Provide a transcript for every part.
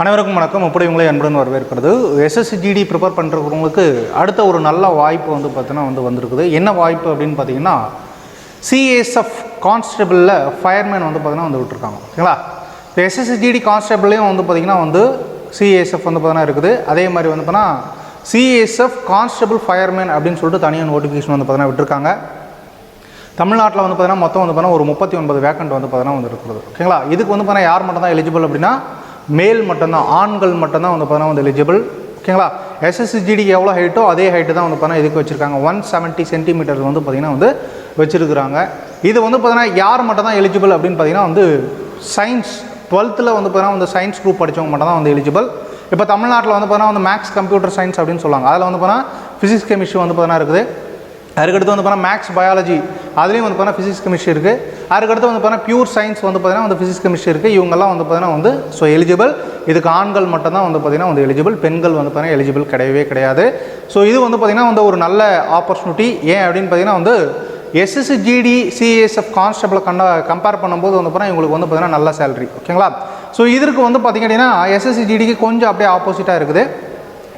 அனைவருக்கும் வணக்கம். அப்படி உங்களை அன்புடன் வரவேற்கிறது. எஸ்எஸ்சி ஜிடி ப்ரிப்பேர் பண்ணுறவங்களுக்கு அடுத்த ஒரு நல்ல வாய்ப்பு வந்து பார்த்தீங்கன்னா வந்து வந்திருக்குது. என்ன வாய்ப்பு அப்படின்னு பார்த்தீங்கன்னா சிஎஸ்எஃப் கான்ஸ்டபிளில் ஃபயர்மேன் வந்து பார்த்தீங்கன்னா வந்து விட்டுருக்காங்க. ஓகேங்களா இப்போ எஸ்எஸ்சி ஜிடி கான்ஸ்டபிள்லேயும் வந்து பார்த்தீங்கன்னா வந்து சிஎஸ்எஃப் வந்து பார்த்தீங்கன்னா இருக்குது. அதே மாதிரி வந்து பார்த்தீங்கன்னா சிஎஸ்எஃப் கான்ஸ்டபிள் ஃபயர்மேன் அப்படின்னு சொல்லிட்டு தனியாக நோட்டிஃபிகேஷன் வந்து பார்த்தீங்கன்னா விட்டுருக்காங்க. தமிழ்நாட்டில் வந்து பார்த்தீங்கன்னா மொத்தம் வந்து பார்த்தீங்கன்னா ஒரு முப்பத்தி ஒன்பது வேக்கண்ட் வந்து பார்த்தீங்கன்னா வந்து இருக்கிறது ஓகேங்களா இதுக்கு வந்து பார்த்தீங்கன்னா யார் மட்டும் தான் எலிஜிபிள் அப்படின்னா மேல் மட்டும்தான் ஆண்கள் மட்டும்தான் வந்து பார்த்தீங்கன்னா வந்து எலிஜிபிள் ஓகேங்களா? எஸ்எஸ்சி எவ்வளோ ஹைட்டோ அதே ஹைட்டு தான் வந்து பார்த்தீங்கன்னா இதுக்கு வச்சுருக்காங்க. ஒன் செவன்ட்டி சென்டிமீட்டர் வந்து பார்த்திங்கன்னா வந்து வச்சுருக்குறாங்க. இது வந்து பார்த்தீங்கன்னா யார் மட்டும் தான் எலிஜிபிள் அப்படின்னு பார்த்தீங்கன்னா வந்து சயின்ஸ் டுவெல்த்தில் வந்து பார்த்தீங்கன்னா வந்து சயின்ஸ் குரூப் படித்தவங்க மட்டும் தான் வந்து எலிஜிபிள் இப்போ தமிழ்நாட்டில் வந்து பார்த்தீங்கன்னா வந்து மேக்ஸ் கம்ப்யூட்டர் சயின்ஸ் அப்படின்னு சொல்லுவாங்க. அதில் வந்து பார்த்தீங்கன்னா ஃபிசிக்ஸ் கெமிஸ்ட்ரி வந்து பார்த்தீங்கன்னா இருக்குது. அதுக்கடுத்து வந்து பார்த்தா மேக்ஸ் பயாலஜி அதுலேயும் வந்து பார்த்தீங்கன்னா ஃபிசிக்ஸ் கெமிஸ்ட்ரி இருக்குது அதுக்கடுத்து வந்து பார்த்தீங்கன்னா பியூர் சயின்ஸ் வந்து பார்த்தீங்கன்னா வந்து ஃபிசிக்ஸ் கெமிஸ்ட்ரி இருக்குது இவங்கெல்லாம் வந்து பார்த்தீங்கன்னா வந்து ஸோ எலிஜிபிள் இதுக்கு ஆண்கள் மட்டும்தான் வந்து பார்த்தீங்கன்னா வந்து எலிஜிபிள் பெண்கள் வந்து பார்த்தீங்கன்னா எலிஜிபிள் கிடையவே கிடையாது ஸோ இது வந்து பார்த்திங்கன்னா வந்து ஒரு நல்ல ஆப்பர்ச்சுனிட்டி ஏன் அப்படின்னு பார்த்தீங்கன்னா வந்து எஸ்எஸ்ஜிடி சிஎஸ்எஃப் கான்ஸ்டபிளை கண்ட கம்பேர் பண்ணும்போது வந்து பார்த்தீங்கன்னா இவங்களுக்கு வந்து பார்த்தீங்கன்னா நல்ல சேலரி ஓகேங்களா ஸோ இதற்கு வந்து பார்த்திங்க அப்படின்னா எஸ்எஸ்சி ஜிடிக்கு கொஞ்சம் அப்படியே ஆப்போசிட்டாக இருக்குது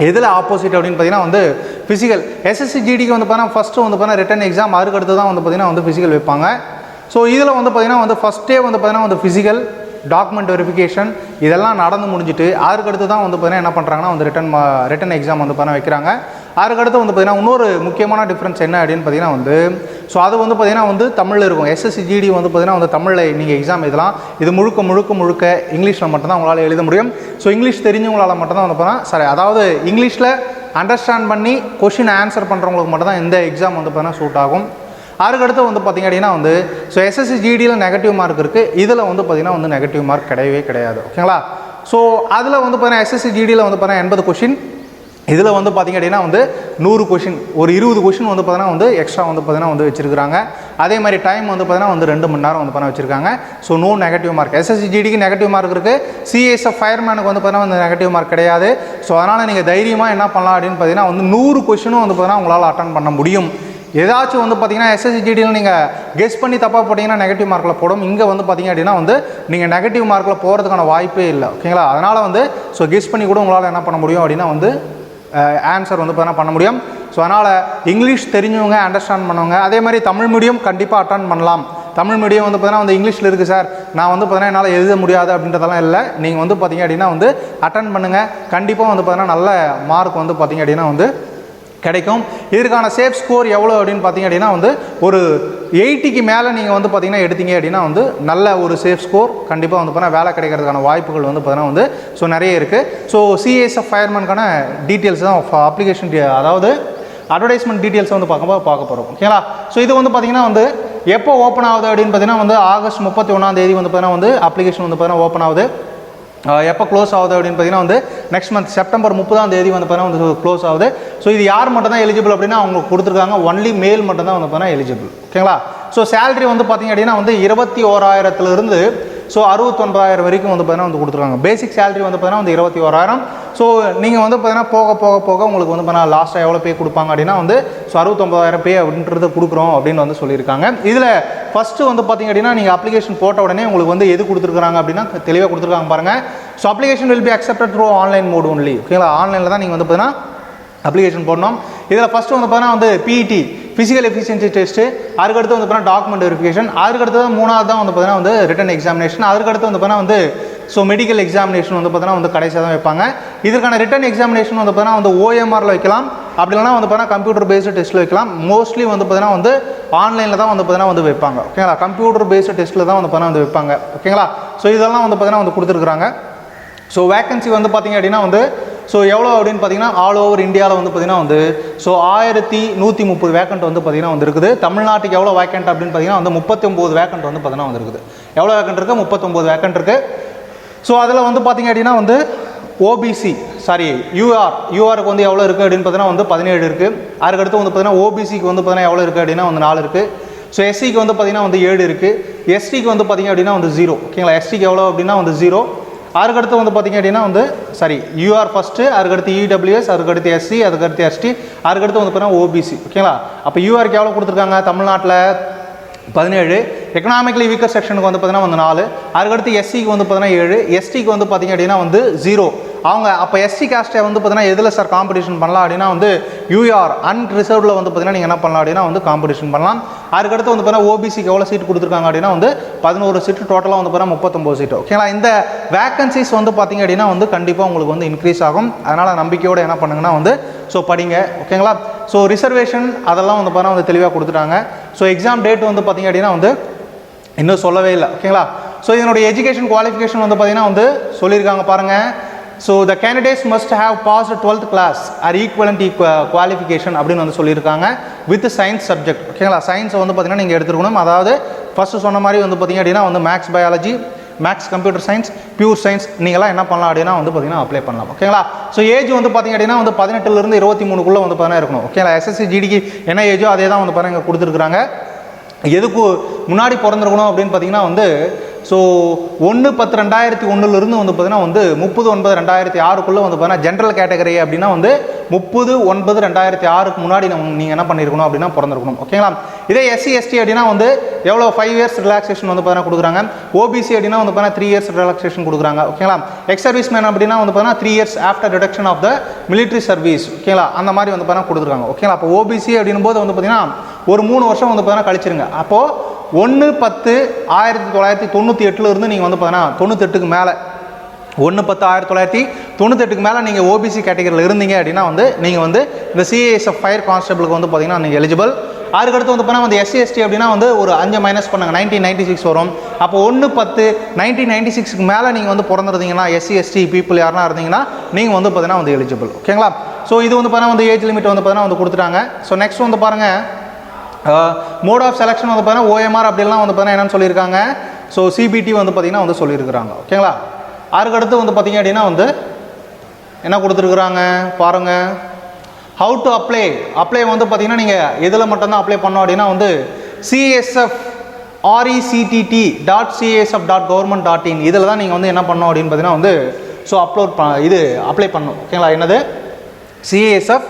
எதில் ஆப்போசிட் அப்படின்னு பார்த்தீங்கன்னா வந்து ஃபிசிக்கல் எஸ்எஸ்சி ஜிடிக்கு வந்து பார்த்தீங்கன்னா ஃபஸ்ட்டு வந்து பார்த்தீங்கன்னா ரிட்டன் எக்ஸாம் அதுக்கு அடுத்து தான் வந்து பார்த்தீங்கன்னா வந்து ஃபிசிக்கல் வைப்பாங்க. ஸோ இதில் வந்து பார்த்தீங்கன்னா வந்து ஃபஸ்ட்டே வந்து பார்த்தீங்கன்னா வந்து ஃபிசிக்கல் டாக்குமெண்ட் வெரிஃபிகேஷன் இதெல்லாம் நடந்து முடிஞ்சிட்டு அதுக்கு அடுத்து தான் வந்து பார்த்தீங்கன்னா என்ன பண்ணுறாங்கன்னா வந்து ரிட்டன் ரிட்டன் எக்ஸாம் வந்து பார்த்தீங்கன்னா வைக்கிறாங்க. அதுக்கடுத்து வந்து பார்த்தீங்கன்னா இன்னொரு முக்கியமான டிஃப்ரென்ஸ் என்ன அப்படின்னு பார்த்தீங்கன்னா வந்து ஸோ அது வந்து பார்த்தீங்கன்னா வந்து தமிழில் இருக்கும். எஸ்எஸ்சி ஜிடி வந்து பார்த்தீங்கன்னா வந்து தமிழில் நீங்கள் எக்ஸாம் எழுதலாம். இது முழுக்க முழுக்க முழுக்க இங்கிலீஷில் மட்டும்தான் உங்களால் எழுத முடியும். ஸோ இங்கிலீஷ் தெரிஞ்சவங்களால் மட்டும்தான் வந்து பார்த்தீங்கன்னா சரி அதாவது இங்கிலீஷில் அண்டர்ஸ்டாண்ட் பண்ணி கொஷின் ஆன்சர் பண்ணுறவங்களுக்கு மட்டும்தான் இந்த எக்ஸாம் வந்து பார்த்தீங்கன்னா சூட் ஆகும். அதுக்கடுத்து வந்து பார்த்திங்க அப்படின்னா வந்து ஸோ எஸ்எஸ்சி ஜிடியில் நெகட்டிவ் மார்க் இருக்குது இதில் வந்து பார்த்திங்கன்னா வந்து நெகட்டிவ் மார்க் கிடையவே கிடையாது. ஓகேங்களா ஸோ அதில் வந்து பார்த்தீங்கன்னா எஸ்எஸ்சி ஜிடியில் வந்து பார்த்தீங்கன்னா எண்பது கொஷின் இதில் வந்து பார்த்திங்க அப்படின்னா வந்து நூறு கொஷின் ஒரு இருபது கொஷின் வந்து பார்த்தீங்கன்னா வந்து எக்ஸ்ட்ரா வந்து பார்த்தீங்கன்னா வந்து வச்சிருக்காங்க அதே மாதிரி டைம் வந்து பார்த்தீங்கன்னா வந்து ரெண்டு மணி நேரம் வந்து பண்ண வச்சிருக்காங்க. So no negative mark SSC ஜிடிக்கு negative mark இருக்குது சிஎஸ்எஃப் ஃபயர்மேனுக்கு வந்து பார்த்தீங்கன்னா வந்து நெகட்டிவ் மார்க் கிடையாது. ஸோ அதனால் நீங்கள் தைரியமாக என்ன பண்ணலாம் அப்படின்னு பார்த்தீங்கன்னா வந்து நூறு கொஷினும் வந்து பார்த்தீங்கன்னா உங்களால் அட்டன் பண்ண முடியும். ஏதாச்சும் வந்து பார்த்தீங்கன்னா எஸ்எஸ்சி ஜிடியில் நீங்கள் கெஸ் பண்ணி தப்பாக போட்டிங்கன்னா நெகட்டிவ் மார்க்கில் போடும். இங்கே வந்து பார்த்தீங்க அப்படின்னா வந்து நீங்கள் நெகட்டிவ் மார்க்கில் போகிறதுக்கான வாய்ப்பே இல்லை. ஓகேங்களா அதனால் வந்து ஸோ கெஸ் பண்ணி கூட உங்களால் என்ன பண்ண முடியும் அப்படின்னா வந்து ஆன்சர் வந்து பார்த்தீங்கன்னா பண்ண முடியும். ஸோ அதனால் இங்கிலீஷ் தெரிஞ்சவங்க அண்டர்ஸ்டாண்ட் பண்ணுவாங்க அதே மாதிரி தமிழ் மீடியம் கண்டிப்பாக அட்டன் பண்ணலாம். தமிழ் மீடியம் வந்து பார்த்தீங்கன்னா வந்து இங்கிலீஷில் இருக்குது சார் நான் வந்து பார்த்தீங்கன்னா என்னால் எழுத முடியாது அப்படின்றதெல்லாம் இல்லை. நீங்கள் வந்து பார்த்தீங்க அப்படின்னா வந்து அட்டன் பண்ணுங்கள் கண்டிப்பாக வந்து பார்த்தீங்கன்னா நல்ல மார்க் வந்து பார்த்தீங்க அப்படின்னா வந்து கிடைக்கும். இதற்கான சேஃப் ஸ்கோர் எவ்வளோ அப்படின்னு பார்த்தீங்க அப்படின்னா வந்து ஒரு எயிட்டிக்கு மேலே நீங்கள் வந்து பார்த்தீங்கன்னா எடுத்தீங்க அப்படின்னா வந்து நல்ல ஒரு சேஃப் ஸ்கோர் கண்டிப்பாக வந்து பார்த்தீங்கன்னா வேலை கிடைக்கிறதுக்கான வாய்ப்புகள் வந்து பார்த்தீங்கன்னா வந்து ஸோ நிறைய இருக்குது ஸோ சிஎஸ்எஃப் ஃபயர்மேனுக்கான டீட்டெயில்ஸ் தான் அப்ளிகேஷன் அதாவது அட்வர்டைஸ்மெண்ட் டீட்டெயில்ஸ் வந்து பார்க்கும்போது பார்க்க போகிறோம் ஓகேங்களா ஸோ இது வந்து பார்த்தீங்கன்னா வந்து எப்போ ஓப்பன் ஆகுது அப்படின்னு பார்த்தீங்கன்னா வந்து ஆகஸ்ட் முப்பத்தி ஒன்றாம் தேதி வந்து பார்த்தீங்கன்னா வந்து அப்ளிகேஷன் வந்து பார்த்தீங்கன்னா ஓப்பன் ஆகுது. எப்போ க்ளோஸ் ஆகுது அப்படின்னு பார்த்தீங்கன்னா வந்து நெக்ஸ்ட் மந்த் செப்டம்பர் முப்பதாம் தேதி வந்து பார்த்தீங்கன்னா வந்து க்ளோஸ் ஆகுது. ஸோ இது யார் மட்டும் தான் எலிஜிபிள் அப்படின்னா அவங்களுக்கு கொடுத்துருக்காங்க. ஒன்லி மேல் மட்டும் தான் வந்து பார்த்தீங்கன்னா எலிஜிபிள் ஓகேங்களா ஸோ சேலரி வந்து பார்த்தீங்க அப்படின்னா வந்து இருபத்தி ஓராயிரத்துலேருந்து ஸோ அறுபத்தொன்பதாயிரம் வரைக்கும் வந்து பார்த்தீங்கன்னா வந்து கொடுத்துருக்காங்க. பேசிக் சேலரி வந்து பார்த்தீங்கன்னா வந்து இருபத்தி ஓராயிரம் ஸோ நீங்கள் வந்து பார்த்தீங்கன்னா போக போக போக உங்களுக்கு வந்து பார்த்தீங்கன்னா லாஸ்ட்டாக எவ்வளோ பே கொடுப்பாங்க அப்படின்னா வந்து ஸோ அறுபத்தொம்பதாயிரம் பே அப்படின்றத கொடுக்குறோம் அப்படின்னு வந்து சொல்லியிருக்காங்க. இதில் ஃபஸ்ட்டு வந்து பார்த்தீங்க அப்படின்னா நீங்கள் அப்ளிகேஷன் போட்ட உடனே உங்களுக்கு வந்து எது கொடுத்துருக்காங்க அப்படின்னா தெளிவாக கொடுத்துருக்காங்க பாருங்கள் so application will be accepted through online mode only ஓகேங்களா ஆன்லைனில் தான் நீங்கள் வந்து பார்த்தீங்கன்னா அப்ளிகேஷன் போடணும். இதில் ஃபஸ்ட்டு வந்து பார்த்தீங்கன்னா வந்து பிஇடி ஃபிசிக்கல் எஃபிஷியன்சி டெஸ்ட்டு அதுக்கடுத்து வந்து பார்த்தீங்கன்னா டாக்குமெண்ட் வெரிஃபிகேஷன் அதுக்கடுத்து தான் மூணாவது தான் வந்து பார்த்தீங்கன்னா வந்து ரிட்டன் எக்ஸாமினேஷன் அதுக்கடுத்து வந்து பார்த்தீங்கன்னா வந்து ஸோ மெடிக்கல் எக்ஸாமினேஷன் வந்து பார்த்தீங்கன்னா வந்து கடைசியாக தான் வைப்பாங்க இதற்கான ரிட்டன் எக்ஸாமினேஷன் வந்து பார்த்தீங்கன்னா வந்து ஓஎம்ஆரில் வைக்கலாம் அப்படி இல்லைனா வந்து பார்த்தீங்கன்னா கம்ப்யூட்டர் பேஸ்டு டெஸ்ட்டில் வைக்கலாம் மோஸ்ட்லி வந்து பார்த்தீங்கன்னா வந்து ஆன்லைனில் தான் வந்து பார்த்தீங்கன்னா வந்து வைப்பாங்க ஓகேங்களா கம்ப்யூட்டர் பேஸ்டு டெஸ்ட்டில் தான் வந்து பார்த்தீங்கன்னா வந்து வைப்பாங்க ஓகேங்களா ஸோ இதெல்லாம் வந்து பார்த்தீங்கன்னா வந்து கொடுத்துருக்குறாங்க ஸோ வேக்கன்சி வந்து பார்த்தீங்க அப்படின்னா வந்து ஸோ எவ்வளோ அப்படின்னு பார்த்தீங்கன்னா ஆல் ஓவர் இந்தியாவில் வந்து பார்த்தீங்கன்னா வந்து ஸோ ஆயிரத்தி நூற்றி முப்பது வேக்கண்ட் வந்து பார்த்தீங்கன்னா வந்து இருக்குது தமிழ்நாட்டுக்கு எவ்வளோ வேக்கண்ட் அப்படின்னு பார்த்தீங்கன்னா வந்து முப்பத்தி ஒம்பது வேக்கண்ட் வந்து பார்த்தீங்கன்னா வந்துருக்குது. எவ்வளோ வேக்கண்ட் இருக்குது முப்பத்தொம்போது வேக்கண்ட் இருக்குது ஸோ அதில் வந்து பார்த்தீங்க அப்படின்னா வந்து ஓபிசி சாரி யூஆர் யூஆருக்கு வந்து எவ்வளோ இருக்குது அப்படின்னு பார்த்தீங்கன்னா வந்து பதினேழு இருக்குது அதுக்கடுத்து வந்து பார்த்தீங்கன்னா ஓபிசிக்கு வந்து பார்த்தீங்கன்னா எவ்வளோ இருக்குது அப்படின்னா வந்து நாலு இருக்குது ஸோ எஸ்சிக்கு வந்து பார்த்திங்கன்னா வந்து ஏழு இருக்குது எஸ்டிக்கு வந்து பார்த்திங்க அப்படின்னா வந்து ஜீரோ ஓகேங்களா? எஸ்டிக்கு எவ்வளோ அப்படின்னா வந்து ஜீரோ அதுக்கடுத்து வந்து பார்த்தீங்க அப்படின்னா வந்து சாரி யூஆர் ஃபஸ்ட்டு அதுக்கடுத்து இடபிள்யூஎஸ் அதுக்கடுத்து எஸ்சி அதுக்கடுத்து எஸ்டி அதுக்கடுத்து வந்து பார்த்தீங்கன்னா ஓபிசி ஓகேங்களா அப்போ யூஆருக்கு எவ்வளோ கொடுத்துருக்காங்க? தமிழ்நாட்டில் பதினேழு. எக்கனாமிக்கலி வீக்கர் செக்ஷனுக்கு வந்து பார்த்தீங்கன்னா வந்து நாலு. அதுக்கடுத்து எஸ்சிக்கு வந்து பார்த்தீங்கன்னா ஏழு. எஸ்டிக்கு வந்து பார்த்தீங்க அப்படின்னா வந்து ஜீரோ அவங்க அப்போ எஸ்சி காஸ்ட்டை வந்து பார்த்தீங்கன்னா எதில் சார் காம்படிஷன் பண்ணலாம் அப்படின்னா வந்து யூஆர் அன்ரிசர்வ்டில் வந்து பார்த்தீங்கன்னா நீங்கள் என்ன பண்ணலாம் அப்படின்னா வந்து காம்படிஷன் பண்ணலாம். அதுக்கடுத்து வந்து பார்த்தீங்கன்னா ஓபிசிக்கு எவ்வளோ சீட் கொடுத்துருக்காங்க அப்படின்னா வந்து பதினோரு சீட்டு டோட்டலாக வந்து பார்த்தீங்கன்னா முப்பத்தொம்போது சீட்டு ஓகேங்களா இந்த வேக்கன்சிஸ் வந்து பார்த்தீங்க அப்படின்னா வந்து கண்டிப்பாக உங்களுக்கு வந்து இன்க்ரீஸ் ஆகும். அதனால் நம்பிக்கையோடு என்ன பண்ணுங்கன்னா வந்து ஸோ படிங்க. ஓகேங்களா ஸோ ரிசர்வேஷன் அதெல்லாம் வந்து பார்த்தீங்கன்னா வந்து தெளிவாக கொடுத்துட்டாங்க. ஸோ எக்ஸாம் டேட் வந்து பார்த்தீங்க அப்படின்னா வந்து இன்னும் சொல்லவே இல்லை. ஓகேங்களா ஸோ இதனுடைய எஜுகேஷன் குவாலிஃபிகேஷன் வந்து பார்த்தீங்கன்னா வந்து சொல்லியிருக்காங்க பாருங்கள் so the candidates must have pass twelfth class or equivalent qualification அப்படின்னு வந்து சொல்லியிருக்காங்க வித் சயின்ஸ் சப்ஜெக்ட் ஓகேங்களா சயின்ஸை வந்து பார்த்தீங்கன்னா நீங்கள் எடுத்துருக்கணும். அதாவது ஃபஸ்ட்டு சொன்ன மாதிரி வந்து பார்த்தீங்க அப்படின்னா வந்து maths biology maths computer science pure science நீங்களாம் என்ன பண்ணலாம் அப்படின்னா வந்து பார்த்தீங்கன்னா அப்ளை பண்ணலாம். ஓகேங்களா ஸோ ஏஜ் வந்து பார்த்தீங்க அப்படின்னா வந்து பதினெட்டுலேருந்து இருபத்தி மூணுக்குள்ளே வந்து பார்த்தீங்கன்னா இருக்கணும். ஓகேங்களா எஸ்எஸ்சி ஜிடிக்கு என்ன ஏஜோ அதே தான் வந்து பாருங்கள் கொடுத்துருக்குறாங்க. எதுக்கு முன்னாடி பிறந்திருக்கணும் அப்படின்னு பார்த்தீங்கன்னா வந்து ஸோ ஒன்று பத்து ரெண்டாயிரத்தி ஒன்றுலேருந்து வந்து பார்த்தீங்கன்னா வந்து முப்பது ஒன்பது ரெண்டாயிரத்தி ஆறுக்குள்ளே வந்து பார்த்தீங்கன்னா ஜென்ரல் கேட்டகரி அப்படின்னா வந்து முப்பது ஒன்பது ரெண்டாயிரத்தி ஆறுக்கு முன்னாடி நம்ம நீங்கள் என்ன பண்ணியிருக்கணும் அப்படின்னா பிறந்திருக்கணும். ஓகேங்களா இதே எஸ்சி எஸ்டி அப்படின்னா வந்து எவ்வளோ? ஃபைவ் இயர்ஸ் ரிலாக்ஸேஷன் வந்து பார்த்தீங்கன்னா கொடுக்குறாங்க. ஓபிசி அப்படின்னா வந்து பார்த்தீங்கன்னா த்ரீ இயர்ஸ் ரிலாக்ஸேஷன் கொடுக்குறாங்க. ஓகேங்களா எக்ஸ் சர்வீஸ் மேன் அப்படின்னா வந்து பார்த்தீங்கன்னா three years after reduction of the military service ஓகேங்களா அந்த மாதிரி வந்து பார்த்தீங்கன்னா கொடுத்துருக்காங்க. ஓகேங்களா அப்போ ஓபிசி அப்படின்னும் போது வந்து பார்த்தீங்கன்னா ஒரு மூணு வருஷம் வந்து பார்த்தீங்கன்னா கழிச்சிருங்க. அப்போது ஒன்று பத்து ஆயிரத்தி தொள்ளாயிரத்தி தொண்ணூற்றி எட்டில் இருந்து நீங்கள் வந்து பார்த்தீங்கன்னா தொண்ணூத்தெட்டுக்கு மேலே. ஒன்று பத்து ஆயிரத்தி தொள்ளாயிரத்தி தொண்ணூத்தெட்டுக்கு மேலே நீங்கள் ஓபிசி கேட்டகரியில் இருந்தீங்க அப்படின்னா வந்து நீங்கள் வந்து இந்த சிஏஎஸ்எஃப் ஃபயர் கான்ஸ்டபிளுக்கு வந்து பார்த்தீங்கன்னா நீங்கள் எலிஜிபிள் அதுக்கடுத்து வந்து பார்த்தா வந்து எஸ்சி எஸ்டி அப்படின்னா வந்து ஒரு அஞ்சு மைனஸ் பண்ணாங்க. நைன்டீன் நைன்டி சிக்ஸ் வரும். அப்போ ஒன்று பத்து நைன்டீன் நைன்டி சிக்ஸ்க்கு மேலே நீங்கள் வந்து பிறந்திருந்தீங்கன்னா எஸ்சி எஸ்டி பீப்புள் யாருனா இருந்தீங்கன்னா நீங்கள் வந்து பார்த்தீங்கன்னா வந்து எலிஜிபிள் ஓகேங்களா? ஸோ இது வந்து பார்த்தீங்கன்னா வந்து ஏஜ் லிமிட் வந்து பார்த்தீங்கன்னா வந்து கொடுத்துட்டாங்க. ஸோ நெக்ஸ்ட் வந்து பாருங்கள் மோட் ஆஃப் செலெக்ஷன் வந்து பார்த்தீங்கன்னா ஓஎம்ஆர் அப்படிலாம் வந்து பார்த்தீங்கன்னா என்னன்னு சொல்லியிருக்காங்க. ஸோ சிபிடி வந்து பார்த்தீங்கன்னா வந்து சொல்லியிருக்கிறாங்க. ஓகேங்களா அதுக்கடுத்து வந்து பார்த்தீங்க அப்படின்னா வந்து என்ன கொடுத்துருக்குறாங்க? பாருங்கள் ஹவு டு அப்ளை அப்ளை வந்து பார்த்தீங்கன்னா நீங்கள் எதில் மட்டும்தான் அப்ளை பண்ணோம் அப்படின்னா வந்து CSF RECTT dot CSF dot government dot in இதில் தான் நீங்கள் வந்து என்ன பண்ணணும் அப்படின்னு பார்த்தீங்கன்னா வந்து ஸோ அப்லோட் ப இது அப்ளை பண்ணணும். ஓகேங்களா என்னது? CASF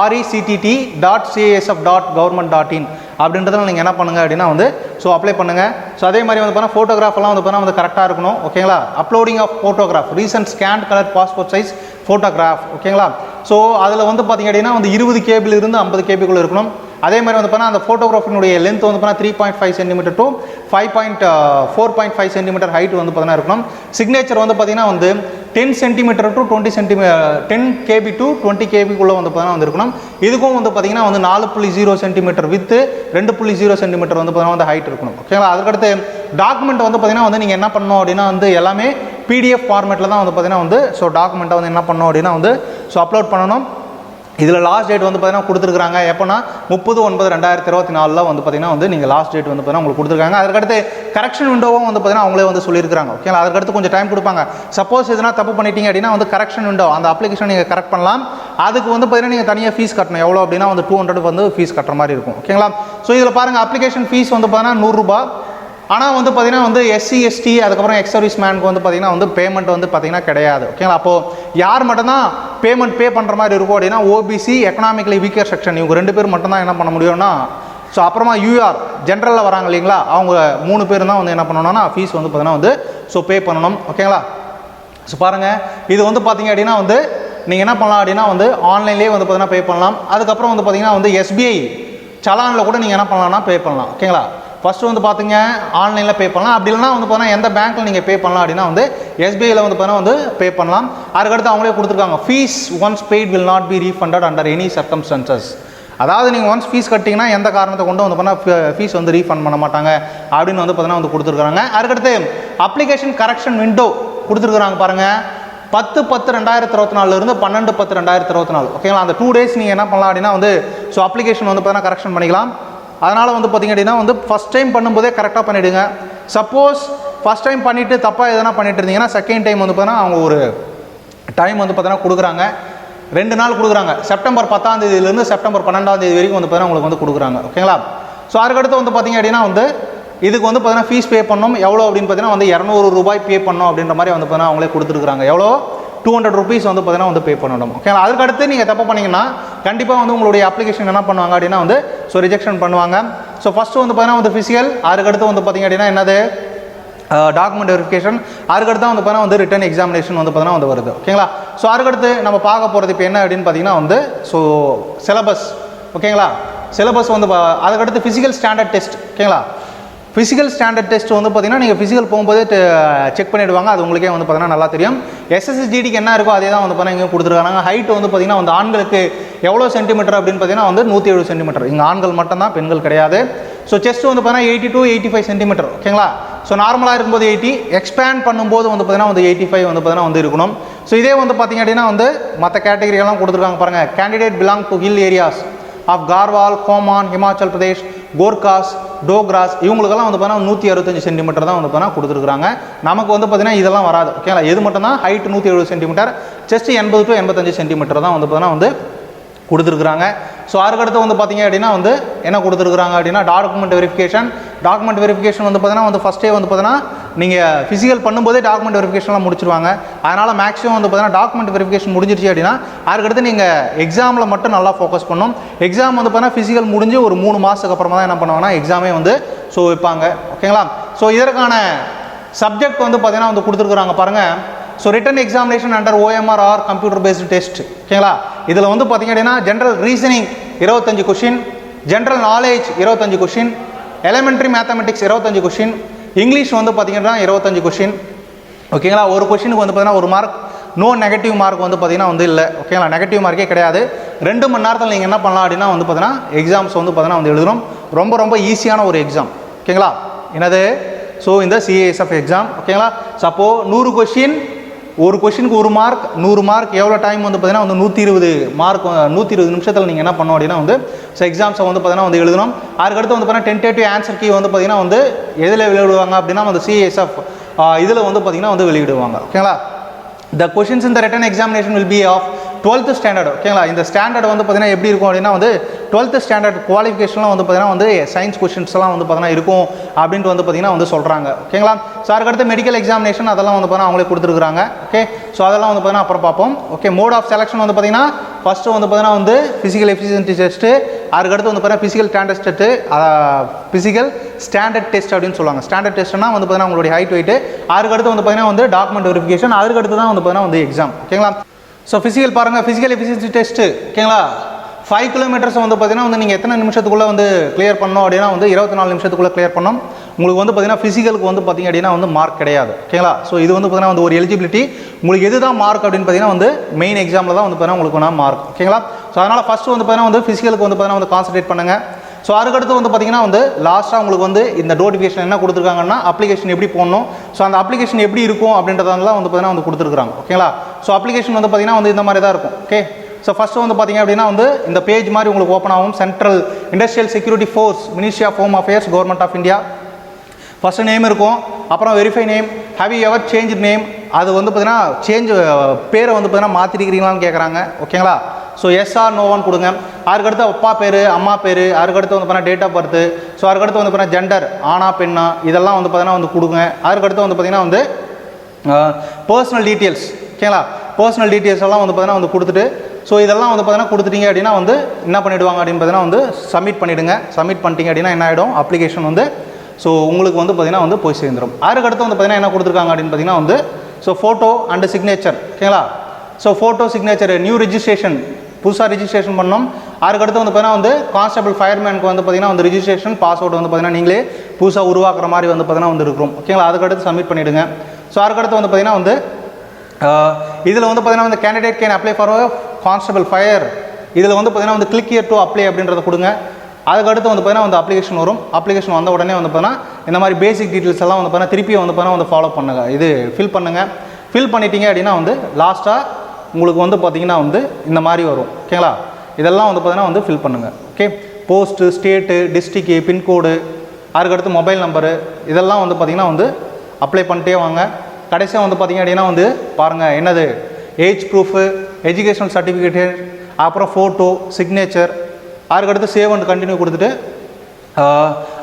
RECTT dot CASF dot government dot in அப்படின்றதுல நீங்கள் என்ன பண்ணுங்கள் அப்படின்னா வந்து ஸோ அப்ளை பண்ணுங்கள் ஸோ அதே மாதிரி வந்து பார்த்தா ஃபோட்டோகிராஃபெல்லாம் வந்து பார்த்தா வந்து கரெக்டாக இருக்கணும் ஓகேங்களா uploading of photograph recent scan colour passport size photograph ஓகேங்களா ஸோ அதில் வந்து பார்த்தீங்க அப்படின்னா வந்து இருபது கேபிள் இருந்து ஐம்பது கேபிக்குள்ளே இருக்கணும். அதே மாதிரி வந்து பார்த்தா அந்த ஃபோட்டோகிராஃபினுடைய லென்த் வந்து பார்த்தா three point five centimetre to five point four point five centimetre height வந்து பார்த்தீங்கன்னா இருக்கணும். சிக்னேச்சர் வந்து பார்த்தீங்கன்னா வந்து ten centimetre to twenty centimetre ten KB to twenty கேபிக்குள்ளே வந்து பார்த்தீங்கன்னா வந்து இருக்கணும். இதுக்கும் வந்து பார்த்தீங்கன்னா வந்து நாலு புள்ளி ஜீரோ சென்டிமீட்டர் வித்து ரெண்டு புள்ளி ஜீரோ சென்டிமீட்டர் வந்து பார்த்தீங்கன்னா வந்து ஹைட் இருக்கணும். ஓகேங்களா அதுக்கடுத்து டாக்குமெண்ட் வந்து பார்த்தீங்கன்னா வந்து நீங்கள் என்ன பண்ணணும் அப்படின்னா வந்து எல்லாமே பிடிஎஃப் ஃபார்மேட்டில் தான் வந்து பார்த்தீங்கன்னா வந்து ஸோ டாக்குமெண்ட்டை வந்து என்ன பண்ணணும் அப்படின்னா வந்து ஸோ அப்லோட் பண்ணணும். இதில் லாஸ்ட் டேட் வந்து பார்த்தீங்கன்னா கொடுத்துருக்காங்க எப்போனா முப்பது ஒன்பது ரெண்டாயிரத்தி இருபத்தி நாலில் வந்து பார்த்தீங்கன்னா வந்து நீங்கள் லாஸ்ட் டேட் வந்து பார்த்தீங்கன்னா உங்களுக்கு கொடுத்துருக்காங்க. அதுக்கடுத்து கரெக்ஷன் விண்டோவும் வந்து பார்த்தீங்கன்னா அவங்களே வந்து சொல்லியிருக்காங்க ஓகேங்களா அதுக்கடுத்து கொஞ்சம் டைம் கொடுப்பாங்க. சப்போஸ் எதுனா தப்பு பண்ணிட்டீங்க அப்படின்னா வந்து கரெக்ஷன் விண்டோ அந்த அப்ளிகேஷன் நீங்கள் கரெக்ட் பண்ணலாம். அதுக்கு வந்து பார்த்தீங்கன்னா நீங்கள் தனியாக ஃபீஸ் கட்டணும். எவ்வளோ அப்படின்னா வந்து டூ ஹண்ட்ரட் வந்து ஃபீஸ் கட்டுற மாதிரி இருக்கும். ஓகேங்களா ஸோ இதில் பாருங்கள் அப்ளிகேஷன் ஃபீஸ் வந்து பார்த்தீங்கன்னா நூறுரூபா ஆனால் வந்து பார்த்தீங்கன்னா வந்து எஸ்சி எஸ்டி அதுக்கப்புறம் எக்ஸ் சர்வீஸ் மேனுக்கு வந்து பார்த்தீங்கன்னா வந்து பேமெண்ட் வந்து பார்த்தீங்கன்னா கிடையாது. ஓகேங்களா அப்போது யார் மட்டும்தான் பேமெண்ட் பே பண்ணுற மாதிரி இருக்கும் அப்படின்னா ஓபிசி எக்கனாமிக்கலி வீக்கர் செக்ஷன் இவங்க ரெண்டு பேர் மட்டும்தான் என்ன பண்ண முடியும்னா ஸோ அப்புறமா யூஆர் ஜென்ரலில் வராங்க இல்லைங்களா? அவங்க மூணு பேர் தான் வந்து என்ன பண்ணணும்னா ஃபீஸ் வந்து பார்த்தீங்கன்னா வந்து ஸோ பே பண்ணணும். ஓகேங்களா ஸோ பாருங்கள் இது வந்து பார்த்தீங்க அப்படின்னா வந்து நீங்கள் என்ன பண்ணலாம் அப்படின்னா வந்து ஆன்லைன்லேயே வந்து பார்த்தீங்கன்னா பே பண்ணலாம். அதுக்கப்புறம் வந்து பார்த்தீங்கன்னா வந்து எஸ்பிஐ சலானில் கூட நீங்கள் என்ன பண்ணலாம்னா பே பண்ணலாம். ஓகேங்களா ஃபஸ்ட்டு வந்து பார்த்தீங்க ஆன்லைனில் பே பண்ணலாம். அப்படி இல்லைனா வந்து பார்த்தீங்கன்னா எந்த பேங்க்கில் நீங்கள் பே பண்ணலாம் அப்படின்னா வந்து எஸ்பிஐயில் வந்து பார்த்தீங்கன்னா வந்து பே பண்ணலாம். அதுக்கடுத்து அவங்களே கொடுத்துருக்காங்க. Fee once paid will not be refunded under any circumstances அதாவது நீங்கள் ஒன்ஸ் ஃபீஸ் கட்டிங்கன்னா எந்த காரணத்தை கொண்டு வந்து பார்த்தீங்கன்னா ஃபீஸ் வந்து ரீஃபண்ட் பண்ண மாட்டாங்க. அப்படின்னு வந்து பார்த்தீங்கன்னா வந்து கொடுத்துருக்காங்க. அதுக்கடுத்து அப்ளிகேஷன் கரெக்ஷன் விண்டோ கொடுத்துருக்குறாங்க பாருங்கள் பத்து பத்து ரெண்டாயிரத்தி இருபத்தி நாலுலேருந்து பன்னெண்டு பத்து ரெண்டாயிரத்தி இருபத்தி நாலு. ஓகேங்களா அந்த டூ டேஸ் நீங்கள் என்ன பண்ணலாம் அப்படின்னா வந்து ஸோ அப்ளிகேஷன் வந்து பார்த்தீங்கன்னா கரெக்ஷன் பண்ணிக்கலாம். அதனால் வந்து பார்த்திங்க அப்படின்னா வந்து ஃபஸ்ட் டைம் பண்ணும்போதே கரெக்டாக பண்ணிவிடுங்க சப்போஸ் ஃபஸ்ட் டைம் பண்ணிவிட்டு தப்பாக எதனா பண்ணிட்டு இருந்தீங்கன்னா செகண்ட் டைம் வந்து பார்த்தீங்கன்னா அவங்க ஒரு டைம் வந்து பார்த்தீங்கன்னா கொடுக்குறாங்க. ரெண்டு நாள் கொடுக்குறாங்க. செப்டம்பர் பத்தாம் தேதியிலேருந்து செப்டம்பர் பன்னெண்டாம் தேதி வரைக்கும் வந்து பார்த்தீங்கன்னா உங்களுக்கு வந்து கொடுக்குறாங்க. ஓகேங்களா ஸோ அதுக்கடுத்து வந்து பார்த்தீங்க அப்படின்னா வந்து இதுக்கு வந்து பார்த்தீங்கன்னா ஃபீஸ் பே பண்ணணும். எவ்வளோ அப்படின்னு பார்த்தீங்கன்னா வந்து இரநூறு ரூபாய் பே பண்ணணும் அப்படின்ற மாதிரி வந்து பார்த்தீங்கன்னா அவங்களே கொடுத்துருக்காங்க எவ்வளோ? டூ ஹண்ட்ரட் ருபீஸ் வந்து பார்த்தீங்கன்னா வந்து பே பண்ணணும். ஓகேங்களா அதுக்கடுத்து நீங்கள் தப்பு பண்ணிங்கன்னா கண்டிப்பாக வந்து உங்களுடைய அப்ளிகேஷன் என்ன பண்ணுவாங்க அப்படின்னா வந்து ஸோ ரிஜெக்ஷன் பண்ணுவாங்க. ஸோ ஃபஸ்ட்டு வந்து பார்த்தீங்கன்னா வந்து ஃபிசிக்கல் அதுக்கடுத்து வந்து பார்த்தீங்க அப்படின்னா என்னது? டாக்குமெண்ட் வெரிஃபிகேஷன் அதுக்கடுத்து தான் வந்து பார்த்தீங்கன்னா வந்து ரிட்டன் எக்ஸாமினேஷன் வந்து பார்த்தீங்கன்னா வந்து வருது. ஓகேங்களா ஸோ அதுக்கடுத்து நம்ம பார்க்க போகிறது இப்போ என்ன அப்படின்னு பார்த்தீங்கன்னா வந்து ஸோ சிலபஸ் ஓகேங்களா சிலபஸ் வந்து பா- அதுக்கடுத்து ஃபிசிக்கல் ஸ்டாண்டர்ட் டெஸ்ட் ஓகேங்களா ஃபிசிக்கல் ஸ்டாண்டர்ட் டெஸ்ட் வந்து பார்த்தீங்கன்னா நீங்கள் ஃபிசிக்கல் போகும்போது செக் பண்ணிவிடுவாங்க அது உங்களுக்கே வந்து பார்த்தீங்கன்னா நல்லா தெரியும். எஸ்எஸ்எஸ்டிடிக்கு என்ன இருக்கோ அதே தான் வந்து பார்த்தீங்கன்னா இங்கே கொடுத்துருக்காங்க. ஹைட் வந்து பார்த்தீங்கன்னா வந்து ஆண்களுக்கு எவ்வளோ சென்டிமீட்டர் அப்படின்னு பார்த்தீங்கன்னா வந்து நூற்றி எழுபது சென்டிமீட்டர் இங்கே ஆண்கள் மட்டும்தான் பெண்கள் கிடையாது. ஸோ செஸ்ட் வந்து பார்த்தீங்கன்னா eighty to eighty five centimetre ஓகேங்களா ஸோ நார்மலாக இருக்கும்போது எயிட்டி எக்ஸ்பேண்ட் பண்ணும்போது வந்து பார்த்தீங்கன்னா வந்து எயிட்டி ஃபைவ் வந்து பார்த்தீங்கன்னா வந்து இருக்கணும். ஸோ இதே வந்து பார்த்தீங்க அப்படின்னா வந்து மற்ற கேட்டகரி எல்லாம் கொடுத்துருக்காங்க பாருங்கள் candidate belong to hill areas of Garhwal Kumaon Himachal Pradesh கோர்காஸ் டோக்ராஸ் இவங்களுக்கெல்லாம் வந்து பார்த்தீங்கன்னா நூற்றி அறுபத்தஞ்சு சென்டிமீட்டர் தான் வந்து பார்த்தீங்கன்னா கொடுத்துருக்காங்க நமக்கு வந்து பார்த்தீங்கன்னா இதெல்லாம் வராது. ஓகேங்களா? எது மட்டும் தான் ஹைட் நூற்றி எழுபது சென்டிமீட்டர் செஸ்ட் எண்பது டு எண்பத்தஞ்சு சென்டிமீட்டர் தான் வந்து பார்த்தீங்கன்னா வந்து கொடுத்துருக்குறாங்க. ஸோ அதுக்கடுத்து வந்து பார்த்தீங்க அப்படின்னா வந்து என்ன கொடுத்துருக்குறாங்க அப்படின்னா டாக்குமெண்ட் வெரிஃபிகேஷன் டாக்குமெண்ட் வெரிஃபிகேஷன் வந்து பார்த்தீங்கன்னா வந்து ஃபஸ்ட்டே வந்து பார்த்தீங்கன்னா நீங்கள் ஃபிசிக்கல் பண்ணும்போதே டாக்குமெண்ட் வெரிஃபிகேஷன்லாம் முடிச்சிருவாங்க. அதனால் மேக்ஸிமம் வந்து பார்த்தீங்கன்னா டாக்குமெண்ட் வெரிஃபிகேஷன் முடிஞ்சிருச்சு அப்படின்னா அதுக்கடுத்து நீங்கள் எக்ஸாமில் மட்டும் நல்லா ஃபோக்கஸ் பண்ணும் எக்ஸாம் வந்து பார்த்தீங்கன்னா ஃபிசிக்கல் முடிஞ்சு ஒரு மூணு மாதத்துக்கு அப்புறமா தான் என்ன பண்ணுவாங்கன்னா எக்ஸாமே வந்து ஸோ வைப்பாங்க. ஓகேங்களா ஸோ இதற்கான சப்ஜெக்ட் வந்து பார்த்தீங்கன்னா வந்து கொடுத்துருக்குறாங்க பாருங்கள் so written examination under OMR or computer based test ஓகேங்களா இதில் வந்து பார்த்தீங்க அப்படின்னா ஜென்ரல் ரீசனிங் இருபத்தஞ்சு கொஷின் ஜென்ரல் நாலேஜ் இருபத்தஞ்சு கொஷின் எலிமெண்ட்ரி மேத்தமெட்டிக்ஸ் இருபத்தஞ்சு கொஷின் இங்கிலீஷ் வந்து பார்த்தீங்கன்னா இருபத்தஞ்சு கொஷின் ஓகேங்களா ஒரு கொஷினுக்கு வந்து பார்த்தீங்கன்னா ஒரு மார்க் நோ நெகட்டிவ் மார்க் வந்து பார்த்தீங்கன்னா வந்து இல்லை. ஓகேங்களா நெகட்டிவ் மார்க்கே கிடையாது. ரெண்டு மணி நேரத்தில் நீங்கள் என்ன பண்ணலாம் அப்படின்னா வந்து பார்த்தீங்கன்னா எக்ஸாம்ஸ் வந்து பார்த்தீங்கன்னா வந்து எழுதணும். ரொம்ப ரொம்ப ஈஸியான ஒரு எக்ஸாம் ஓகேங்களா என்னது? ஸோ இந்த சிஏஎஸ்எஃப் எக்ஸாம் ஓகேங்களா சப்போ நூறு கொஷின் ஒரு கொஷினுக்கு ஒரு மார்க் நூறு மார்க் எவ்வளோ டைம் வந்து பார்த்தீங்கன்னா வந்து நூற்றி இருபது மார்க் நூற்றி இருபது நிமிஷத்தில் நீங்கள் என்ன பண்ணோம் அப்படின்னா வந்து ஸோ எக்ஸாம்ஸை வந்து பார்த்தீங்கன்னா வந்து எழுதணும். அதுக்கடுத்து வந்து பார்த்தீங்கன்னா டென்டேட்டிவ் ஆன்சர் கீ வந்து பார்த்தீங்கன்னா வந்து எதில் வெளியிடுவாங்க அப்படின்னா வந்து சிஎஸ்எஃப் இதில் வந்து பார்த்தீங்கன்னா வந்து வெளியிடுவாங்க. ஓகேங்களா? த கொஷின்ஸ் இந்த written examination will be of twelfth standard ஓகேங்களா இந்த ஸ்டாண்டர்ட் வந்து பார்த்தீங்கன்னா எப்படி இருக்கும் அப்படின்னா வந்து டுவெல்த்து ஸ்டாண்டர்ட் குவாலிஃபிகேஷன்லாம் வந்து பார்த்தீங்கன்னா வந்து சயின்ஸ் கொஷின்ஸ்லாம் வந்து பார்த்தீங்கன்னா இருக்கும் அப்படின்ட்டு வந்து பார்த்தீங்கன்னா வந்து சொல்கிறாங்க ஓகேங்களா ஸோ அதுக்கடுத்து மெடிக்கல் எக்ஸாமினேஷன் அதெல்லாம் வந்து பார்த்தீங்கன்னா அவங்களே கொடுத்துருக்காங்க ஓகே ஸோ அதெல்லாம் வந்து பார்த்தீங்கன்னா அப்புறம் பார்ப்போம். ஓகே மோட் ஆஃப் செலெக்ஷன் வந்து பார்த்தீங்கன்னா ஃபஸ்ட்டு வந்து பார்த்தீங்கன்னா வந்து ஃபிசிக்கல் எஃபிஷியன்சி டெஸ்ட்டு அதுக்கடுத்து வந்து பார்த்தீங்கன்னா physical standard test physical standard test அப்படின்னு சொல்லுவாங்க. ஸ்டாண்டர்ட் டெஸ்ட்னா வந்து பார்த்தீங்கன்னா உங்களுடைய ஹைட் வெயிட் அதுக்கடுத்து வந்து பார்த்தீங்கன்னா வந்து டாக்குமெண்ட் வெரிஃபிகேஷன் அதுக்கடுத்து தான் வந்து பார்த்தீங்கன்னா வந்து எக்ஸாம் ஓகேங்களா ஸோ ஃபிசிக்கல் பாருங்கள் ஃபிசிக்கல் எஃபிஷியன்சி டெஸ்ட்டு ஓகேங்களா ஃபைவ் கிலோமீட்டர்ஸ் வந்து பார்த்தீங்கன்னா வந்து நீங்கள் எத்தனை நிமிஷத்துக்குள்ளே வந்து கிளியர் பண்ணணும் அப்படின்னா வந்து இருபத்தி நாலு நிமிஷத்துக்குள்ளே கிளியர் பண்ணோம் உங்களுக்கு வந்து பார்த்தீங்கன்னா ஃபிசிக்கலுக்கு வந்து பார்த்தீங்க அப்படின்னா வந்து மார்க் கிடையாது. ஓகேங்களா ஸோ இது வந்து பார்த்தீங்கன்னா வந்து ஒரு எலிஜிபிலிட்டி உங்களுக்கு எது தான் மார்க் அப்படின்னு பார்த்தீங்கன்னா வந்து மெயின் எக்ஸாமில் தான் வந்து பார்த்தீங்கன்னா உங்களுக்கு நான் மார்க் ஓகேங்களா ஸோ அதனால் ஃபஸ்ட்டு வந்து பார்த்தீங்கன்னா வந்து ஃபிசிக்கலுக்கு வந்து பார்த்தீங்கன்னா வந்து கான்சன்ட்ரேட் பண்ணுங்கள் ஸோ அதுக்கடுத்து வந்து பார்த்தீங்கன்னா வந்து லாஸ்ட்டாக உங்களுக்கு வந்து இந்த நோட்டிஃபிகேஷன் என்ன கொடுத்துருக்காங்கன்னா அப்ளிகேஷன் எப்படி போடணும்? ஸோ அந்த அப்ளிகேஷன் எப்படி இருக்கும் அப்படின்றதெல்லாம் வந்து பார்த்தீங்கன்னா வந்து கொடுத்துருக்காங்க ஓகேங்களா ஸோ அப்ளிகேஷன் வந்து பார்த்தீங்கன்னா வந்து இந்த மாதிரி தான் இருக்கும். ஓகே ஸோ ஃபஸ்ட்டு வந்து பார்த்தீங்க அப்படின்னா வந்து இந்த பேஜ் மாதிரி உங்களுக்கு ஓப்பன் ஆகும். Central industrial security force ministry of home affairs government of India first name இருக்கும். அப்புறம் verify name have you ever change name அது வந்து பார்த்தீங்கன்னா சேஞ்ச் பேரை வந்து பார்த்தீங்கன்னா மாற்றிருக்கிறீங்களான்னு கேட்குறாங்க ஓகேங்களா ஸோ எஸ்ஆர் நோவான்னு கொடுங்க. அதுக்கடுத்து அப்பா பேர் அம்மா பேர் அதுக்கடுத்து வந்து பார்த்தீங்கன்னா டேட் ஆஃப் பர்த் ஸோ அதுக்கடுத்து வந்து பார்த்தீங்கன்னா ஜெண்டர் ஆனா பெண்ணா இதெல்லாம் வந்து பார்த்தீங்கன்னா வந்து கொடுங்க. அதுக்கடுத்து வந்து பார்த்தீங்கன்னா வந்து பர்சனல் டீட்டெயில்ஸ் ஓகேங்களா பர்சனல் டீட்டெயில்ஸ் எல்லாம் வந்து பார்த்தீங்கன்னா வந்து கொடுத்துட்டு ஸோ இதெல்லாம் வந்து பார்த்தீங்கன்னா கொடுத்துட்டீங்க அப்படின்னா வந்து என்ன பண்ணிவிடுவாங்க அப்படின்னு பார்த்தீங்கன்னா வந்து சப்மிட் பண்ணிவிடுங்க சப்மிட் பண்ணிட்டீங்க அப்படின்னா என்ன ஆகிடும் அப்ளிகேஷன் வந்து ஸோ உங்களுக்கு வந்து பார்த்தீங்கன்னா வந்து போய் சேர்ந்துடும் அதுக்கடுத்து வந்து பார்த்தீங்கன்னா என்ன கொடுத்துருக்காங்க அப்படின்னு பார்த்தீங்கன்னா வந்து ஸோ ஃபோட்டோ அண்டு சிக்னேச்சர் ஓகேங்களா so photo signature new registration புதுசாக ரிஜிஸ்ட்ரேஷன் பண்ணோம் அதுக்கடுத்து வந்து பார்த்தீங்கன்னா வந்து கான்ஸ்டபிள் ஃபயர்மேனுக்கு வந்து பார்த்தீங்கன்னா வந்து ரிஜிஸ்ட்ரேஷன் பாஸ்வேர்டு வந்து பார்த்தீங்கன்னா நீங்களே புதுசாக உருவாக்குற மாதிரி வந்து பார்த்தீங்கன்னா வந்து இருக்கிறோம் ஓகேங்களா அதுக்கடுத்து சப்மிட் பண்ணிவிடுங்க ஸோ அதுக்கடுத்து வந்து பார்த்தீங்கன்னா வந்து இதில் வந்து பார்த்தீங்கன்னா வந்து candidate can apply for constable fire இதில் வந்து பார்த்தீங்கன்னா வந்து கிளிக் இயர் டு அப்ளை அப்படின்றத கொடுங்க அதுக்கடுத்து வந்து பார்த்தீங்கன்னா வந்து அப்ளிகேஷன் வரும் அப்ளிகேஷன் வந்த உடனே வந்து பார்த்தீங்கன்னா இந்த மாதிரி பேசிக் டீட்டெயில்ஸ் எல்லாம் வந்து பார்த்தீங்கன்னா திருப்பி வந்து பார்த்தீங்கன்னா வந்து ஃபாலோ பண்ணுங்க இது ஃபில் பண்ணுங்கள் ஃபில் பண்ணிட்டீங்க அப்படின்னா வந்து லாஸ்ட்டாக உங்களுக்கு வந்து பார்த்தீங்கன்னா வந்து இந்த மாதிரி வரும். ஓகேங்களா? இதெல்லாம் வந்து பார்த்திங்கன்னா வந்து ஃபில் பண்ணுங்கள் okay? Post state district pincode அதுக்கடுத்து மொபைல் நம்பரு இதெல்லாம் வந்து பார்த்தீங்கன்னா வந்து அப்ளை பண்ணிட்டே வாங்க. கடைசியாக வந்து பார்த்தீங்க அப்படின்னா வந்து பாருங்கள் என்னது? ஏஜ் ப்ரூஃபு எஜுகேஷனல் சர்டிஃபிகேட்டு அப்புறம் ஃபோட்டோ சிக்னேச்சர் அதுக்கடுத்து சேவ் அண்ட் கண்டினியூ கொடுத்துட்டு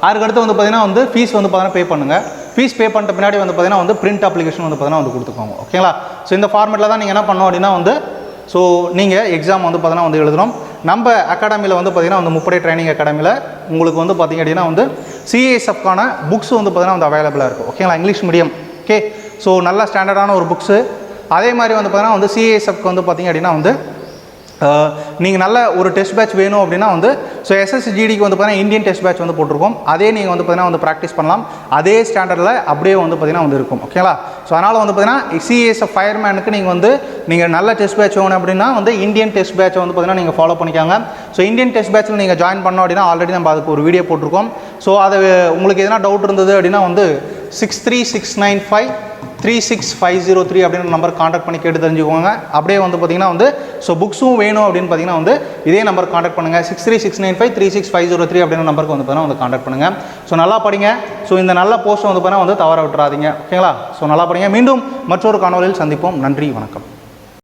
அதுக்கடுத்து வந்து பார்த்திங்கன்னா வந்து ஃபீஸ் வந்து பார்த்தீங்கன்னா பே பண்ணுங்கள் ஃபீஸ் பே பண்ணிட்ட பின்னாடி வந்து பார்த்தீங்கன்னா வந்து பிரிண்ட் அப்ளிகேஷன் வந்து பார்த்தீங்கன்னா வந்து கொடுத்துக்கோங்க ஓகேங்களா ஸோ இந்த ஃபார்மேட்டில் தான் நீங்கள் என்ன பண்ணணும் அப்படின்னா வந்து ஸோ நீங்கள் எக்ஸாம் வந்து பார்த்தீங்கன்னா வந்து எழுதணும். நம்ம அகாடமியில் வந்து பார்த்திங்கன்னா வந்து முப்படை ட்ரைனிங் அகாடமியில் உங்களுக்கு வந்து பார்த்திங்க அப்படின்னா வந்து சிஏஎஸ்எஃப்கான புக்ஸ் வந்து பார்த்திங்கன்னா வந்து அவைலபிளாக இருக்கும். ஓகேங்களா இங்கிலீஷ் மீடியம் ஓகே ஸோ நல்ல ஸ்டாண்டர்டான ஒரு புக்ஸு அதே மாதிரி வந்து பார்த்திங்கன்னா வந்து சிஏஎஸ்எஃப்க்கு வந்து பார்த்திங்க அப்படின்னா வந்து நீங்கள் நல்ல ஒரு டெஸ்ட் பேட்ச் வேணும் அப்படின்னா வந்து ஸோ எஸ்எஸ்ஜிடிக்கு வந்து பார்த்தீங்கன்னா இந்தியன் டெஸ்ட் பேட்ச் வந்து போட்டிருக்கோம். அதே நீங்கள் வந்து பார்த்தீங்கன்னா வந்து ப்ராக்டிஸ் பண்ணலாம். அதே ஸ்டாண்டர்டில் அப்படியே வந்து பார்த்தீங்கன்னா வந்து இருக்கும். ஓகேங்களா ஸோ அதனால் வந்து பார்த்தீங்கன்னா சிஎஸ்எஃப் ஃபயர்மேனுக்கு நீங்கள் வந்து நீங்கள் நல்ல டெஸ்ட் பேட்ச் வேணும் அப்படின்னா வந்து இந்தியன் டெஸ்ட் பேட்சை வந்து பார்த்தீங்கன்னா நீங்கள் ஃபாலோ பண்ணிக்காங்க. ஸோ இந்தியன் டெஸ்ட் பேட்சில் நீங்கள் ஜாயின் பண்ணோம் அப்படின்னா ஆல்ரெடி நம்ம அதுக்கு ஒரு வீடியோ போட்டிருக்கோம். ஸோ அது உங்களுக்கு எதனா டவுட் இருந்தது அப்படின்னா வந்து six three six nine five three six five zero three அப்படின்ற நம்பர் காண்டாக்ட் பண்ணி கேட்டு தெரிஞ்சுக்கோங்க. அப்படியே வந்து பார்த்தீங்கன்னா வந்து ஸோ புக்ஸும் வேணும் அப்படின்னு பார்த்தீங்கன்னா வந்து இதே நம்பர் காண்டாக்ட் பண்ணுங்கள் six three six nine five three six five zero three அப்படின்ற நம்பருக்கு வந்து பார்த்தீங்கன்னா வந்து காண்டாக்ட் பண்ணுங்கள் ஸோ நல்லா படிங்க. ஸோ இந்த நல்ல போஸ்ட்டை வந்து பார்த்தீங்கன்னா வந்து தவற விட்டுறாதீங்க. ஓகேங்களா ஸோ நல்லா படிங்க. மீண்டும் மற்றொரு காணொலியில் சந்திப்போம். நன்றி வணக்கம்.